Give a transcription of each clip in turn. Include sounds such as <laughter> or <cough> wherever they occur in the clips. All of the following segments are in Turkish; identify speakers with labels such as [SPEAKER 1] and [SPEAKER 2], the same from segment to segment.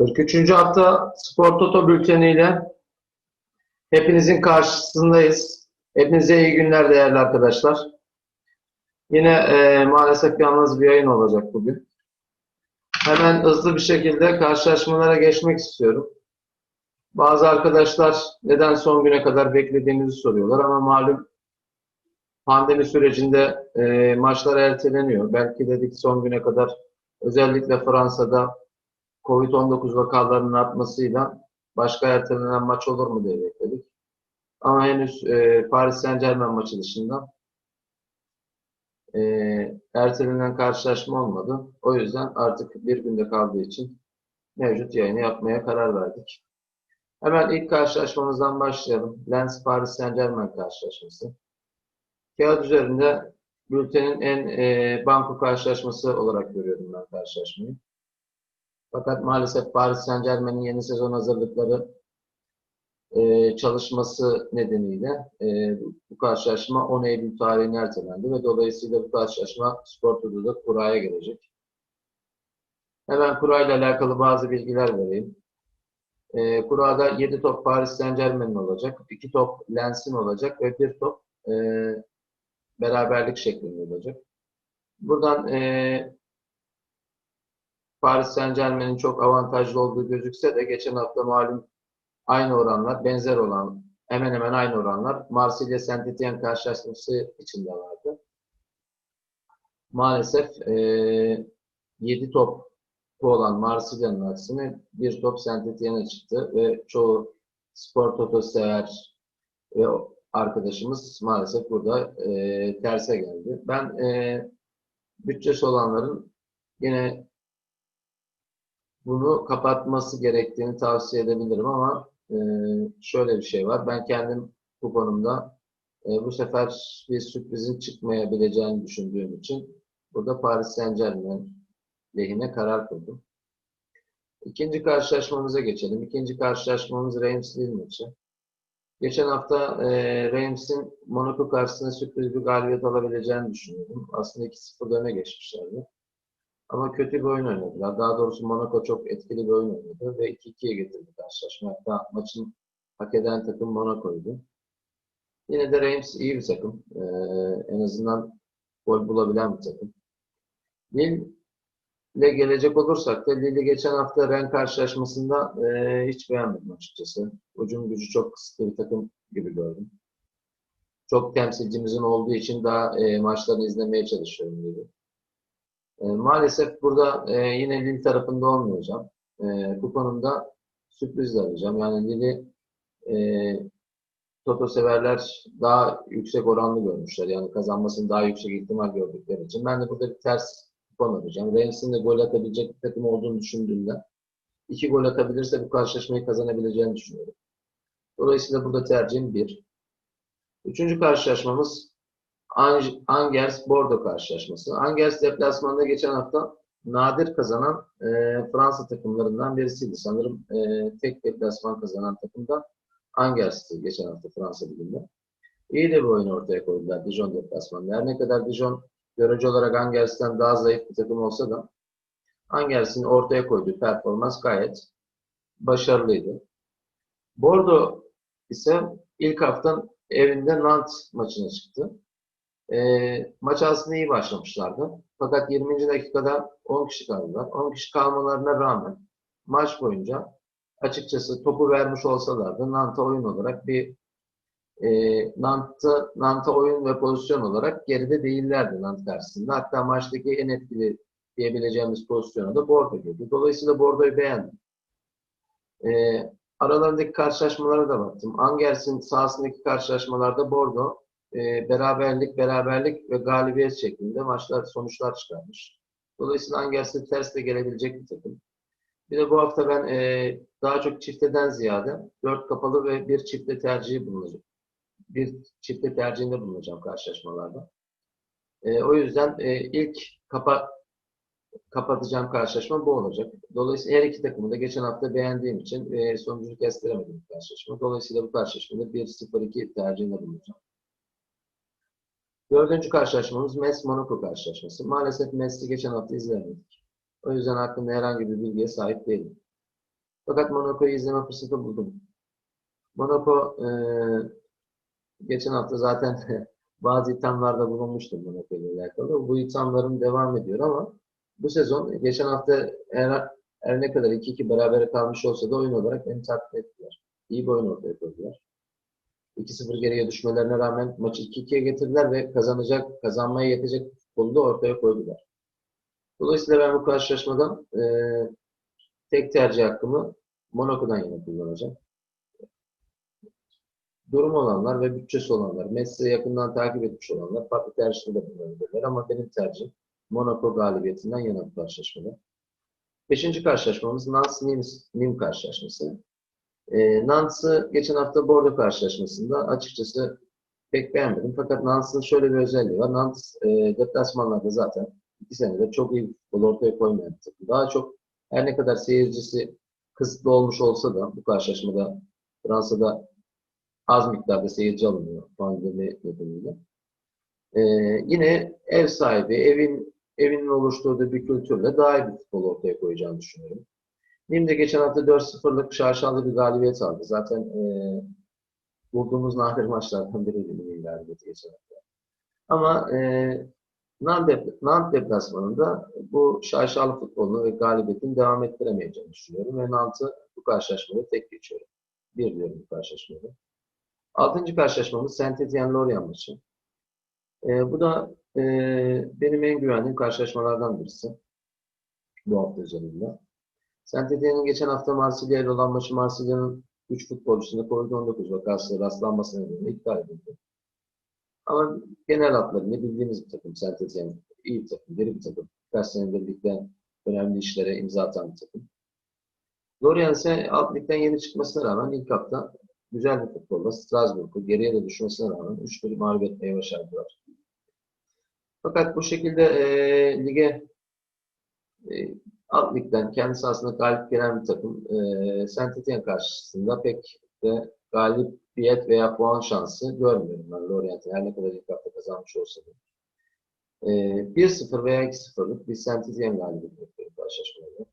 [SPEAKER 1] 43. hafta Spor Toto bülteniyle hepinizin karşısındayız. Hepinize iyi günler değerli arkadaşlar. Yine e, maalesef yalnız bir yayın olacak bugün. Hemen hızlı bir şekilde karşılaşmalara geçmek istiyorum. Bazı arkadaşlar neden son güne kadar beklediğimizi soruyorlar ama malum pandemi sürecinde e, maçlar erteleniyor. Belki dedik son güne kadar özellikle Fransa'da Covid-19 vakalarının artmasıyla başka ertelenen maç olur mu diye bekledik. Ama henüz e, Paris Saint Germain maçı dışında e, ertelenen karşılaşma olmadı. O yüzden artık bir günde kaldığı için mevcut yayını yapmaya karar verdik. Hemen ilk karşılaşmamızdan başlayalım. Lens Paris Saint Germain karşılaşması. Kağıt üzerinde bültenin en e, banko karşılaşması olarak görüyorum ben karşılaşmayı. Fakat maalesef Paris Saint Germain'in yeni sezon hazırlıkları e, çalışması nedeniyle e, bu karşılaşma 10 Eylül tarihine ertelendi ve dolayısıyla bu karşılaşma Spor Toto'da kuraya gelecek. Hemen kura ile alakalı bazı bilgiler vereyim. E, kurada 7 top Paris Saint Germain'in olacak, 2 top Lens'in olacak ve 1 top e, beraberlik şeklinde olacak. Buradan e, Paris Saint Germain'in çok avantajlı olduğu gözükse de geçen hafta malum aynı oranlar, benzer olan, hemen hemen aynı oranlar Marsilya Saint Etienne karşılaşması içinde vardı. Maalesef e, 7 top olan Marsilya'nın aksine bir top Saint Etienne'e çıktı ve çoğu spor toto sever ve arkadaşımız maalesef burada e, terse geldi. Ben e, bütçesi olanların yine bunu kapatması gerektiğini tavsiye edebilirim ama e, şöyle bir şey var. Ben kendim kuponumda e, bu sefer bir sürprizin çıkmayabileceğini düşündüğüm için burada Paris Saint Germain lehine karar kıldım. İkinci karşılaşmamıza geçelim. İkinci karşılaşmamız Reims Lille maçı. Geçen hafta e, Reims'in Monaco karşısında sürpriz bir galibiyet alabileceğini düşünüyordum. Aslında 2-0 öne geçmişlerdi. Ama kötü bir oyun oynadılar. Daha doğrusu Monaco çok etkili bir oyun oynadı ve 2-2'ye getirdi karşılaşma. Hatta maçın hak eden takım Monaco'ydu. Yine de Reims iyi bir takım. Ee, en azından gol bulabilen bir takım. Lille ile gelecek olursak da Lille'i geçen hafta Ren karşılaşmasında e, hiç beğenmedim açıkçası. Ucum gücü çok kısıtlı bir takım gibi gördüm. Çok temsilcimizin olduğu için daha e, maçlarını izlemeye çalışıyorum dedi. E, maalesef burada e, yine Lille tarafında olmayacağım. E, kuponumda sürpriz alacağım. Yani Lille'i e, Toto severler daha yüksek oranlı görmüşler. Yani kazanmasını daha yüksek ihtimal gördükleri için. Ben de burada bir ters kupon alacağım. Reins'in de gol atabilecek bir takım olduğunu düşündüğümde iki gol atabilirse bu karşılaşmayı kazanabileceğini düşünüyorum. Dolayısıyla burada tercihim bir. Üçüncü karşılaşmamız Angers Bordeaux karşılaşması. Angers deplasmanda geçen hafta nadir kazanan e, Fransa takımlarından birisiydi. Sanırım e, tek deplasman kazanan takım da Angers'ti geçen hafta Fransa Ligi'nde. İyi de bir oyun ortaya koydular Dijon deplasmanında. Her ne kadar Dijon görece olarak Angers'ten daha zayıf bir takım olsa da Angers'in ortaya koyduğu performans gayet başarılıydı. Bordeaux ise ilk hafta evinde Nantes maçına çıktı. E, maç aslında iyi başlamışlardı. Fakat 20. dakikada 10 kişi kaldılar. 10 kişi kalmalarına rağmen maç boyunca açıkçası topu vermiş olsalardı Nant'a oyun olarak bir e, Nant'a Nant'a oyun ve pozisyon olarak geride değillerdi Nant karşısında. Hatta maçtaki en etkili diyebileceğimiz pozisyonu da Bordo girdi. Dolayısıyla Bordo'yu beğendim. E, aralarındaki karşılaşmalara da baktım. Angers'in sahasındaki karşılaşmalarda Bordo e, beraberlik, beraberlik ve galibiyet şeklinde maçlar, sonuçlar çıkarmış. Dolayısıyla Angers'e ters de gelebilecek bir takım. Bir de bu hafta ben e, daha çok çifteden ziyade dört kapalı ve bir çifte tercihi bulunacak. Bir çifte tercihinde bulunacağım karşılaşmalarda. E, o yüzden e, ilk kapa, kapatacağım karşılaşma bu olacak. Dolayısıyla her iki takımı da geçen hafta beğendiğim için e, sonucunu kestiremedim karşılaşma. Dolayısıyla bu karşılaşmada 1-0-2 tercihinde bulunacağım. Dördüncü karşılaşmamız Mes-Monaco karşılaşması. Maalesef Mes'i geçen hafta izleyemedik. O yüzden hakkında herhangi bir bilgiye sahip değilim. Fakat Monaco'yu izleme fırsatı buldum. Monaco e, geçen hafta zaten <laughs> bazı ithamlarda bulunmuştum Monaco ile alakalı. Bu ithamlarım devam ediyor ama bu sezon geçen hafta her, her ne kadar 2-2 berabere kalmış olsa da oyun olarak beni tatmin ettiler. İyi bir oyun ortaya koydular. 2-0 geriye düşmelerine rağmen maçı 2-2'ye getirdiler ve kazanacak, kazanmaya yetecek futbolu da ortaya koydular. Dolayısıyla ben bu karşılaşmadan e, tek tercih hakkımı Monaco'dan yana kullanacağım. Durum olanlar ve bütçesi olanlar, Messi'yi yakından takip etmiş olanlar farklı tercihleri de bulunabilirler ama benim tercihim Monaco galibiyetinden yana bu karşılaşmada. Beşinci karşılaşmamız Nantes-Nîmes karşılaşması. E, Nantes'ı geçen hafta Bordeaux karşılaşmasında açıkçası pek beğenmedim. Fakat Nantes'ın şöyle bir özelliği var. Nantes e, deplasmanlarda zaten iki senede çok iyi futbol ortaya koymayan takım. Daha çok her ne kadar seyircisi kısıtlı olmuş olsa da bu karşılaşmada Fransa'da az miktarda seyirci alınıyor pandemi nedeniyle. Ee, yine ev sahibi, evin evinin oluşturduğu bir kültürle daha iyi bir futbol ortaya koyacağını düşünüyorum. Nîmes de geçen hafta 4-0'lık şaşalı bir galibiyet aldı. Zaten e, bulduğumuz nadir maçlardan biriydi Nîmes galibiyeti geçen hafta. Ama e, Nantes deplasmanında bu şaşalı futbolunu ve galibiyetin devam ettiremeyeceğini düşünüyorum. Ve Nantes'ı bu karşılaşmada tek geçiyorum. Bir diyorum bu karşılaşmada. Altıncı karşılaşmamız Saint-Étienne-Lorient maçı. E, bu da e, benim en güvendiğim karşılaşmalardan birisi. Bu hafta üzerinde. Saint-Étienne'in geçen hafta Marsilya ile olan maçı Marsilya'nın 3 futbolcusunda Covid-19 vakası rastlanması nedeniyle iptal edildi. Ama genel hatlarını bildiğimiz bir takım Saint-Étienne. iyi bir takım, deri bir takım. Birkaç senedir ligde önemli işlere imza atan bir takım. Lorient ise alt ligden yeni çıkmasına rağmen ilk hafta güzel bir futbolla Strasbourg'u geriye de düşmesine rağmen 3-1 mağlup etmeye başardılar. Fakat bu şekilde e, lige e, alt ligden kendi sahasında galip gelen bir takım e, Saint Etienne karşısında pek de galibiyet veya puan şansı görmüyorum ben Lorient'in her ne kadar ilk hafta kazanmış olsa da. E, 1-0 veya 2-0'lık bir Saint Etienne galibiyeti bekliyorum karşılaşmada.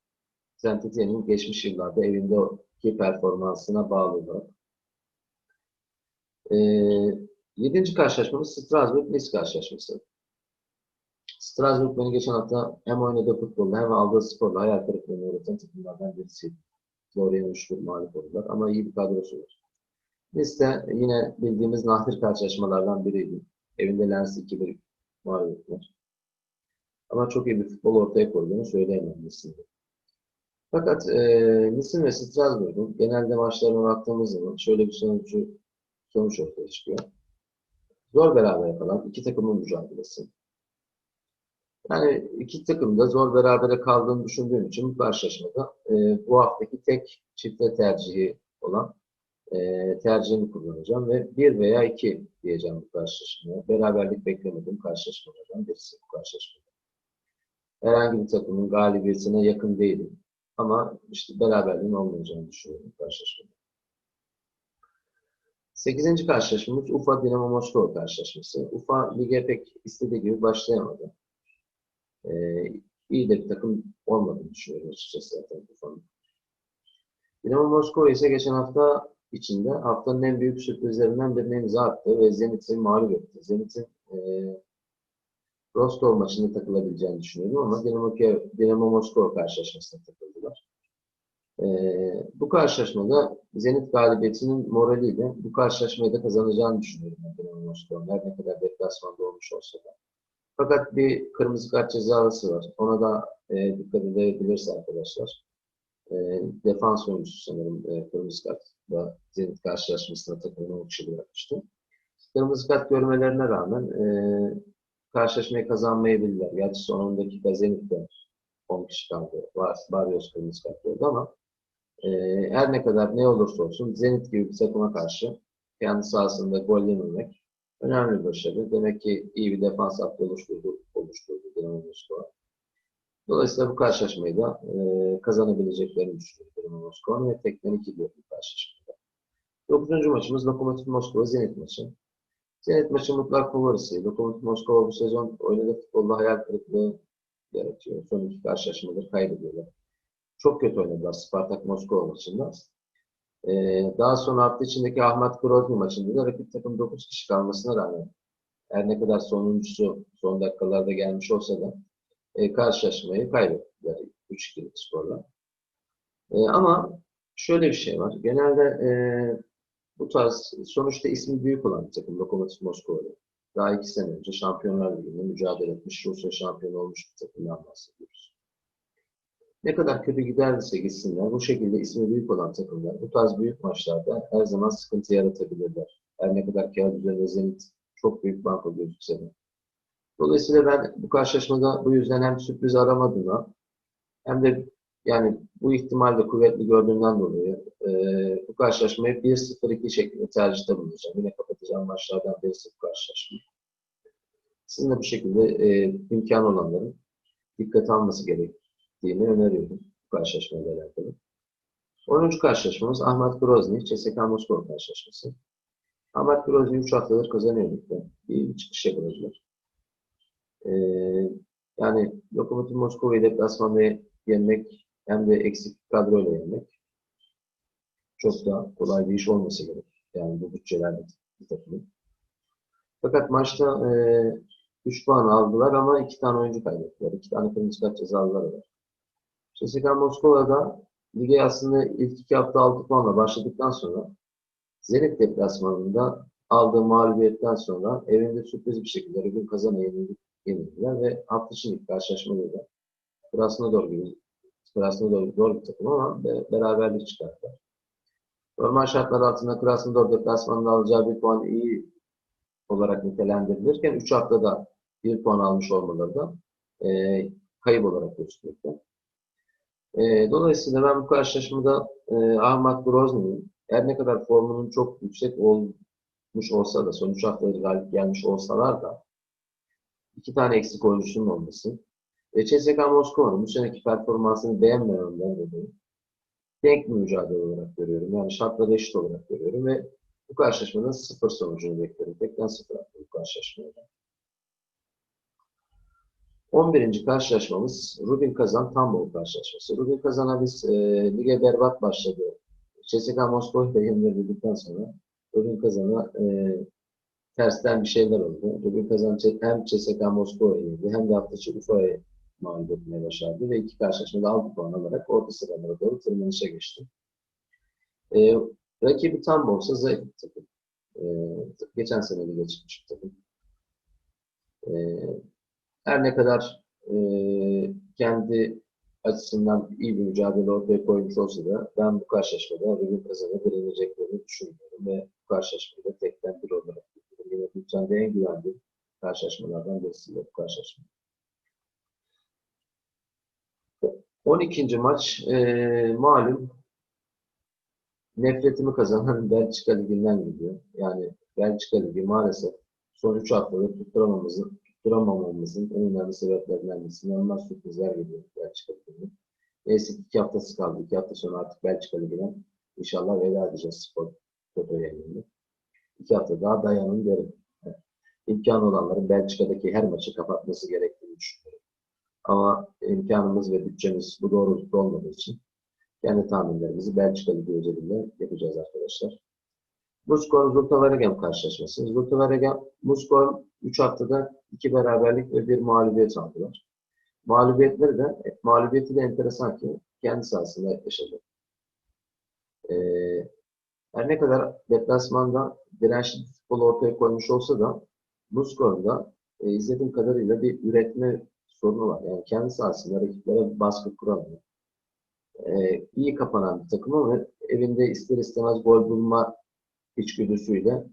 [SPEAKER 1] Saint Etienne'in geçmiş yıllarda evindeki performansına bağlı olarak. E, yedinci karşılaşmamız Strasbourg-Nice karşılaşması. Strasbourg beni geçen hafta hem oynadığı futbolla hem aldığı sporla hayal kırıklığına uğratan takımlardan birisi. Florian 3 mağlup oldular ama iyi bir kadrosu var. De yine bildiğimiz nadir karşılaşmalardan biriydi. Evinde Lens 2-1 mağlup. Ama çok iyi bir futbol ortaya koyduğunu söyleyemem Nice'in. Fakat e, Nice'in ve Strasbourg'un genelde maçlarına baktığımız zaman şöyle bir sonucu, sonuç ortaya çıkıyor. Zor beraber kalan iki takımın mücadelesi. Yani iki takım da zor berabere kaldığını düşündüğüm için bu karşılaşmada e, bu haftaki tek çifte tercihi olan e, tercihimi kullanacağım ve bir veya iki diyeceğim bu karşılaşmaya. Beraberlik beklemediğim karşılaşmalardan birisi bu karşılaşmada. Herhangi bir takımın galibiyetine yakın değilim. Ama işte beraberliğin olmayacağını düşünüyorum karşılaşmada. Sekizinci karşılaşmamız Ufa Dinamo Moskova karşılaşması. Ufa lige pek istediği gibi başlayamadı e, iyi de bir takım olmadığını düşünüyorum açıkçası zaten Ufa'nın. Dinamo Moskova ise geçen hafta içinde haftanın en büyük sürprizlerinden birine imza attı ve Zenit'i mağlup etti. Zenit'in e, Rostov maçında takılabileceğini düşünüyordum ama Dinamo, Dinamo Moskova karşılaşmasına takıldılar. E, bu karşılaşmada Zenit galibiyetinin moraliyle bu karşılaşmayı da kazanacağını düşünüyorum Dinamo Moskova. Her ne kadar deplasmanda olmuş olsa da. Fakat bir kırmızı kart cezalısı var. Ona da e, dikkat edebilirse arkadaşlar. E, defans oyuncusu sanırım e, kırmızı kartla Zenit karşılaşmasında takımını 10 kişi bırakmıştı. Kırmızı kart görmelerine rağmen e, karşılaşmayı kazanmayabilirler. Gerçi son 10 dakika Zenit'te 10 kişi kaldı. Barrios kırmızı kart gördü ama e, her ne kadar ne olursa olsun Zenit gibi bir takıma karşı kendi sahasında gol yememek Önemli bir başarı. Demek ki iyi bir defans hattı oluşturdu, oluşturdu Dinamo Moskova. Dolayısıyla bu karşılaşmayı da e, kazanabileceklerini düşünüyorum Dinamo Moskova'nın ve tekten iki diyor bu karşılaşmada. Dokuzuncu maçımız Lokomotiv Moskova Zenit maçı. Zenit maçı mutlak favorisi. Lokomotiv Moskova bu sezon oynadığı futbolda hayal kırıklığı yaratıyor. Son iki karşılaşmadır kaybediyorlar. çok kötü oynadılar Spartak Moskova maçında. E, daha sonra hafta içindeki Ahmet Grozny maçında da rakip takım 9 kişi kalmasına rağmen her ne kadar sonuncusu son dakikalarda gelmiş olsa da e, karşılaşmayı kaybettiler 3-2'lik skorla. E, ama şöyle bir şey var. Genelde e, bu tarz sonuçta ismi büyük olan bir takım Lokomotiv Moskova'da. Daha iki sene önce Şampiyonlar Ligi'nde mücadele etmiş, Rusya şampiyonu olmuş bir takımdan bahsediyoruz. Ne kadar kötü giderse gitsinler, bu şekilde ismi büyük olan takımlar bu tarz büyük maçlarda her zaman sıkıntı yaratabilirler. Her ne kadar kağıt üzerinde Zenit çok büyük banko gözükse de. Dolayısıyla ben bu karşılaşmada bu yüzden hem sürpriz aramadığına hem de yani bu ihtimalle kuvvetli gördüğümden dolayı e, bu karşılaşmayı 1-0-2 şeklinde tercihte bulunacağım. Yine kapatacağım maçlardan 1-0 karşılaşma. Sizin de bu şekilde e, imkan olanların dikkat alması gerektiğini öneriyorum bu karşılaşmayla alakalı. 10. karşılaşmamız Ahmet Grozny, CSKA Moskova karşılaşması. Ahmet Grozny 3 haftadır kazanıyor ligde. Bir çıkış yakaladılar. Ee, yani Lokomotiv Moskova'yı deplasmanda yenmek hem de eksik kadroyla yenmek çok da kolay bir iş olması gerek. Yani bu bütçelerle bir takımın. Fakat maçta e, 3 puan aldılar ama 2 tane oyuncu kaybettiler. 2 tane kırmızı kart cezalıları var. CSKA Moskova'da lige aslında ilk iki hafta 6 puanla başladıktan sonra Zenit deplasmanında aldığı mağlubiyetten sonra evinde sürpriz bir şekilde Rubin Kazan'a yenildiler ve hafta içindeki karşılaşmada da Krasnodar gibi Krasnodar zor bir takım ama beraberlik çıkarttılar. Normal şartlar altında Krasnodar deplasmanında alacağı bir puan iyi olarak nitelendirilirken 3 haftada bir puan almış olmaları da e, kayıp olarak gözükmekte. E, dolayısıyla ben bu karşılaşmada e, Ahmet Grozny'nin her ne kadar formunun çok yüksek olmuş olsa da, son 3 haftada galip gelmiş olsalar da iki tane eksik oyuncusunun olması ve CSKA Moskova'nın bu seneki performansını beğenmememden dolayı denk bir mücadele olarak görüyorum. Yani şartları eşit olarak görüyorum ve bu karşılaşmada sıfır sonucunu bekliyorum. Tekten sıfır attı bu karşılaşmada. 11. karşılaşmamız Rubin Kazan Tambol karşılaşması. Rubin Kazan'a biz e, lige berbat başladı. CSKA Moskova'yı da yenildirdikten sonra Rubin Kazan'a e, tersten bir şeyler oldu. Rubin Kazan hem CSKA Moskova'yı yenildi hem de hafta içi Ufa'yı mağlup etmeye başardı ve iki karşılaşmada 6 puan alarak orta sıralara doğru tırmanışa geçti. E, rakibi tam olsa zayıf bir takım. E, geçen sene lige çıkmış bir takım. E, her ne kadar e, kendi açısından iyi bir mücadele ortaya koymuş olsa da ben bu karşılaşmada Rubin Kazan'a direneceklerini düşünmüyorum ve bu karşılaşmada tekten bir olarak yine bütçemde en güvenli karşılaşmalardan birisi bu karşılaşma. 12. maç e, malum nefretimi kazanan <laughs> Belçika Ligi'nden gidiyor. Yani Belçika Ligi maalesef son 3 haftada tutturamamızın, tutturamamamızın en önemli sebeplerinden birisi. Normal sürprizler geliyor Belçika Ligi'nin. Neyse iki haftası kaldı. İki hafta sonra artık Belçika Ligi'ne inşallah veda edeceğiz spor foto yayınında. İki hafta daha dayanın derim. İmkan olanların Belçika'daki her maçı kapatması gerektiğini düşünüyorum. Ama imkanımız ve bütçemiz bu doğrultuda olmadığı için kendi tahminlerimizi Belçika özelinde yapacağız arkadaşlar. Muskor Zultavaregen karşılaşması. Zultavaregen Muskor 3 haftada 2 beraberlik ve 1 mağlubiyet aldılar. Mağlubiyetleri de mağlubiyeti de enteresan ki kendi sahasında yaşadı. Ee, her ne kadar deplasmanda dirençli futbol ortaya koymuş olsa da Muskor'da e, izlediğim kadarıyla bir üretme sorunu var. Yani kendi sahasında rakiplere baskı kuramıyor. E, iyi kapanan bir takım ama evinde ister istemez gol bulma içgüdüsüyle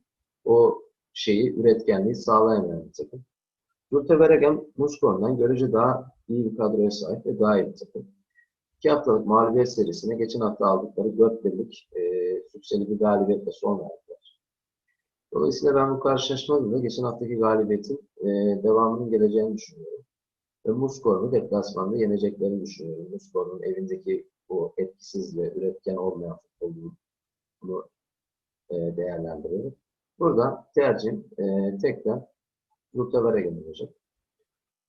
[SPEAKER 1] o şeyi, üretkenliği sağlayamayan bir takım. Durteveregen Muskor'dan görece daha iyi bir kadroya sahip ve daha iyi bir takım. İki haftalık mağlubiyet serisine geçen hafta aldıkları 4 birlik e, sükseli bir galibiyetle son verdiler. Dolayısıyla ben bu karşılaşmada da geçen haftaki galibiyetin e, devamının geleceğini düşünüyorum. Ve Muskor'u deplasmanda yeneceklerini düşünüyorum. Muskor'un evindeki bu etkisiz ve üretken olmayan futbolunu e. Burada tercihim e, tekrar Lutavere olacak.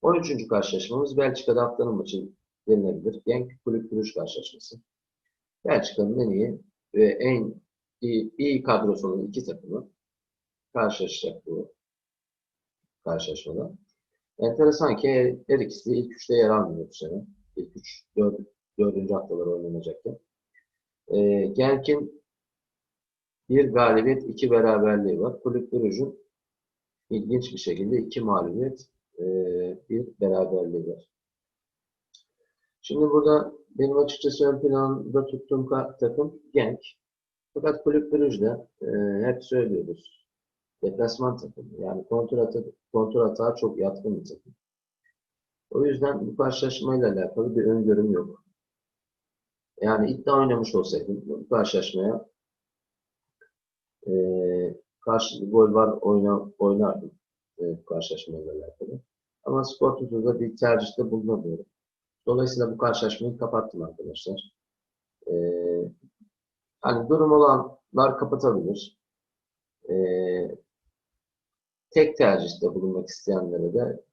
[SPEAKER 1] 13. karşılaşmamız Belçika'da haftanın maçı denilebilir. Genk Kulüp Brugge karşılaşması. Belçika'nın en iyi ve en iyi, iyi kadrosu olan iki takımı karşılaşacak bu karşılaşmada. Enteresan ki her ikisi ilk üçte yer almıyor bu sene. İlk üç, dört, dördüncü haftalar oynanacakken. E, Genk'in bir galibiyet, iki beraberliği var. Kulüp Brugge'un ilginç bir şekilde iki mağlubiyet, e, bir beraberliği var. Şimdi burada benim açıkçası ön planda tuttuğum takım Genk. Fakat Kulüp Brugge'de e, hep söylüyoruz. Deplasman takımı. Yani kontrol, ata kontrol atağa çok yatkın bir takım. O yüzden bu karşılaşmayla alakalı bir öngörüm yok. Yani iddia oynamış olsaydım bu karşılaşmaya e, karşılıklı gol var oyna, oynardım e, karşılaşmayla alakalı. Ama skor tutulda bir tercihte bulunamıyorum. Dolayısıyla bu karşılaşmayı kapattım arkadaşlar. E, hani durum olanlar kapatabilir. E, tek tercihte bulunmak isteyenlere de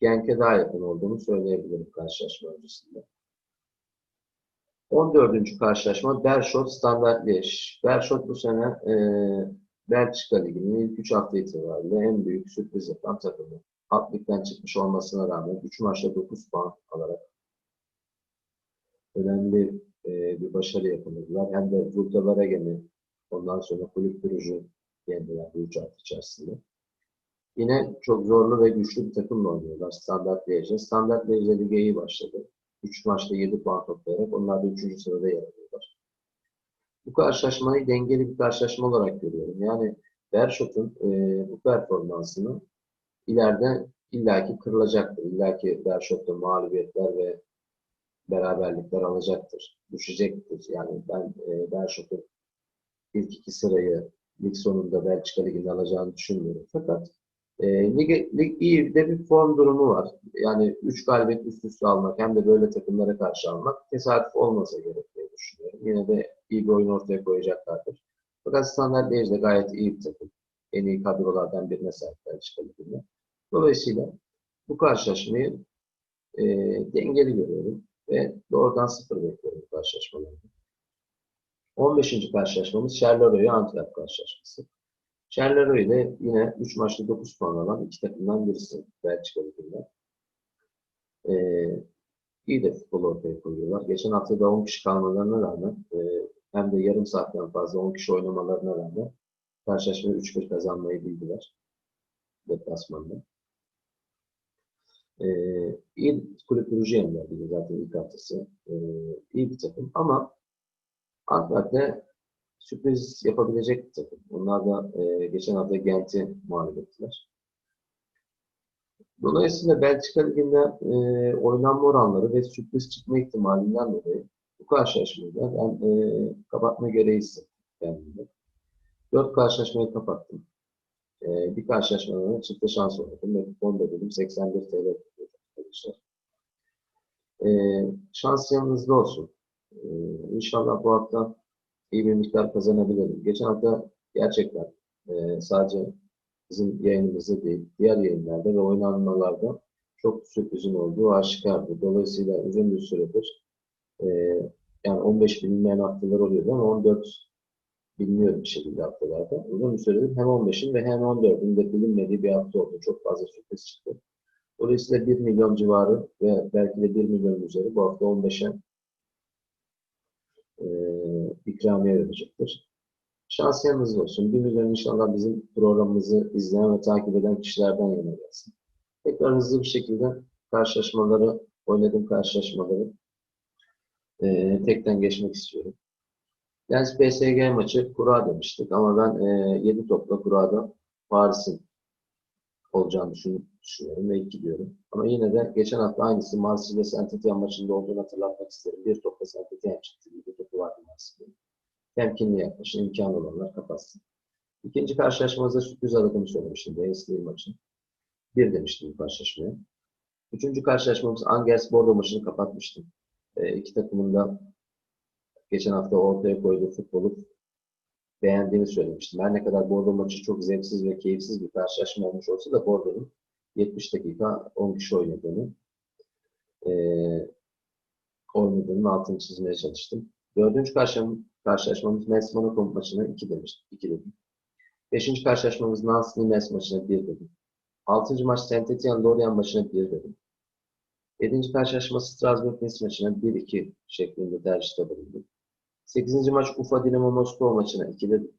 [SPEAKER 1] Genk'e daha yakın olduğunu söyleyebilirim karşılaşma öncesinde. 14. karşılaşma Bershot Standard Liège. Bershot bu sene e, Belçika Ligi'nin ilk 3 hafta itibariyle en büyük sürpriz yapan takımı. Alt ligden çıkmış olmasına rağmen 3 maçta 9 puan alarak önemli e, bir başarı yakaladılar. Hem de Zulta Varegen'i ondan sonra Kulüp Brugge'u yendiler bu 3 hafta içerisinde. Yine çok zorlu ve güçlü bir takımla oynuyorlar Standart Liège'e. Standart Liège'e lige iyi başladı. 3 maçta 7 puan toplayarak onlar da 3. sırada yer alıyorlar. Bu karşılaşmayı dengeli bir karşılaşma olarak görüyorum. Yani Berşot'un e, bu performansını ileride illaki kırılacaktır. İllaki Berşot'ta mağlubiyetler ve beraberlikler alacaktır. Düşecektir. Yani ben e, Berşot'un ilk iki sırayı lig sonunda Belçika Ligi'nde alacağını düşünmüyorum. Fakat e, lig, lig iyi de bir form durumu var. Yani 3 galibiyet üst üste almak hem de böyle takımlara karşı almak tesadüf olmasa gerek diye düşünüyorum. Yine de iyi bir oyun ortaya koyacaklardır. Fakat Standart Liège de gayet iyi bir takım. En iyi kadrolardan birine sahip Belçika Ligi'nde. Dolayısıyla bu karşılaşmayı e, dengeli görüyorum ve doğrudan sıfır bekliyorum bu karşılaşmalarda. 15. karşılaşmamız Charleroi Antwerp karşılaşması. Charleroi ile yine 3 maçta 9 puan alan iki takımdan birisi Belçika Ligi'nde. Ee, iyi de futbol ortaya koyuyorlar. Geçen hafta da 10 kişi kalmalarına rağmen e, hem de yarım saatten fazla 10 kişi oynamalarına rağmen karşılaşmayı 3-1 kazanmayı bildiler. Deplasmanda. Ee, iyi kulüp Brugge yendiler zaten ilk haftası. Ee, iyi bir takım ama Antwerp'te sürpriz yapabilecek bir takım. Onlar da e, geçen hafta Gent'i mağlup ettiler. Dolayısıyla Belçika Ligi'nde e, oynanma oranları ve sürpriz çıkma ihtimalinden dolayı bu karşılaşmayı da ben e, kapatma gereği hissettim. Dört karşılaşmayı kapattım. E, bir karşılaşmada çifte şans oynadım ve kupon dedim 81 TL arkadaşlar. E, şans yanınızda olsun. E, inşallah bu hafta iyi bir miktar kazanabilirim. Geçen hafta gerçekten e, sadece bizim yayınımızda değil, diğer yayınlarda ve oynanmalarda çok sürprizin olduğu aşikardı. Dolayısıyla uzun bir süredir e, yani 15 bilinmeyen haftalar oluyordu ama 14 biliniyor bir şekilde haftalarda. Uzun bir süredir hem 15'in ve hem 14'ün de bilinmediği bir hafta oldu. Çok fazla sürpriz çıktı. Dolayısıyla 1 milyon civarı ve belki de 1 milyon üzeri bu hafta 15'e e, ikramiye verecektir. Şans yanınızda olsun. 1 milyon inşallah bizim programımızı izleyen ve takip eden kişilerden yana gelsin. Tekrar hızlı bir şekilde karşılaşmaları, oynadığım karşılaşmaları e, tekten geçmek istiyorum. Lens PSG maçı kura demiştik ama ben e, 7 topla kurada Paris'in olacağını düşün, düşünüyorum ve iki diyorum. Ama yine de geçen hafta aynısı Marsilya Saint-Étienne maçında olduğunu hatırlatmak isterim. Bir topla Saint-Étienne çıktı. Bir topu vardı Marsilya. Temkinli yaklaşın, imkanı olanlar kapatsın. İkinci karşılaşmamızda sürpriz aradığımı söylemiştim. Beyazlı maçı. Bir demiştim bu karşılaşmaya. Üçüncü karşılaşmamız Angers Bordeaux maçını kapatmıştım. E, iki takımın da geçen hafta ortaya koyduğu futbolu beğendiğini söylemiştim. Her ne kadar Bordeaux maçı çok zevksiz ve keyifsiz bir karşılaşma olmuş olsa da Bordeaux'un 70 dakika 10 kişi oynadığını, e, oynadığının altını çizmeye çalıştım. Dördüncü karşılaşma, karşılaşmamız Mets Monaco maçına 2 demiş. 2 dedim. Beşinci karşılaşmamız Nancy Nimes maçına 1 dedim. Altıncı maç Saint Etienne Lorient maçına 1 dedim. Yedinci karşılaşma Strasbourg Nice maçına 1-2 şeklinde tercihte bulundum. Sekizinci maç Ufa Dinamo Moskova maçına 2 dedim.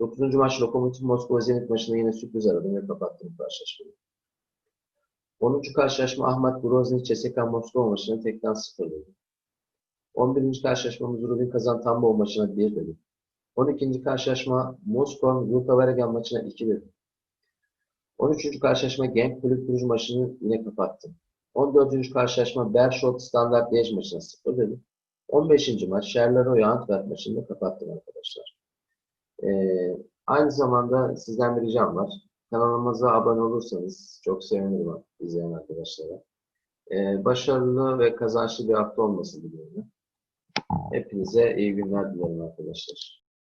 [SPEAKER 1] Dokuzuncu maç Lokomotiv Moskova Zenit maçına yine sürpriz aradım ve kapattım karşılaşmayı. 10. karşılaşma Ahmet Grozny CSKA Moskova maçına tekten 0 dedim. 11. karşılaşmamız Rubin Kazan Tambov maçına 1 dedim. 12. karşılaşma Moskova Luka Veregan maçına 2 dedim. 13. karşılaşma Genk Kulüp Brugge maçını yine kapattım. 14. karşılaşma Bershot Standard Liège maçına 0 dedim. 15. maç Charleroi Antwerp maçını da kapattım arkadaşlar. Ee, aynı zamanda sizden bir ricam var. Kanalımıza abone olursanız çok sevinirim izleyen arkadaşlara. Ee, başarılı ve kazançlı bir hafta olması diliyorum. Hepinize iyi günler dilerim arkadaşlar.